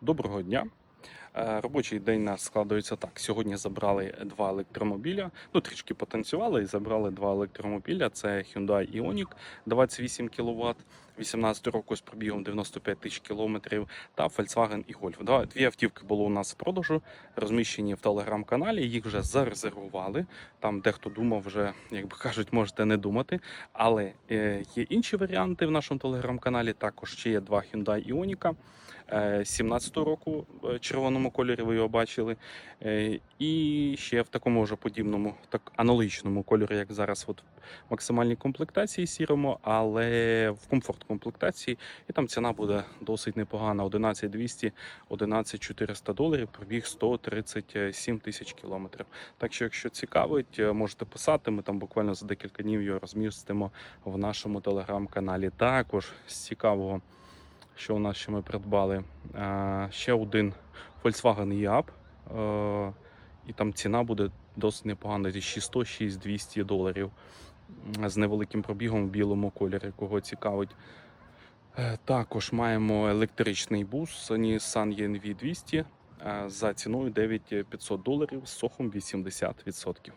Доброго дня. Е, Робочий день нас складається так. Сьогодні забрали два електромобіля. Ну, трішки потанцювали і забрали два електромобіля. Це Hyundai Ioniq 28 кВт, 18 року з пробігом 95 тисяч кілометрів та Volkswagen і Golf. Дві автівки було у нас в продажу, розміщені в телеграм-каналі. Їх вже зарезервували. Там дехто думав, вже, як би кажуть, можете не думати. Але е, є інші варіанти в нашому телеграм-каналі. Також ще є два Hyundai Ioniq. 17-го року в червоному кольорі ви його бачили. Е, І ще в такому ж подібному, так аналогічному кольорі, як зараз, от в максимальній комплектації сірому, але в комфорт комплектації. І там ціна буде досить непогана: 11200, 11400 доларів, пробіг 137 тисяч кілометрів. Так що, якщо цікавить, е, можете писати. Ми там буквально за декілька днів його розмістимо в нашому телеграм-каналі. Також з цікавого що у нас ще ми придбали. Ще один Volkswagen e-Up. І там ціна буде досить непогана, зі 600 6200 доларів з невеликим пробігом в білому кольорі, кого цікавить. Е, Також маємо електричний бус Nissan ENV 200 е, за ціною 9500 доларів з сохом 80%.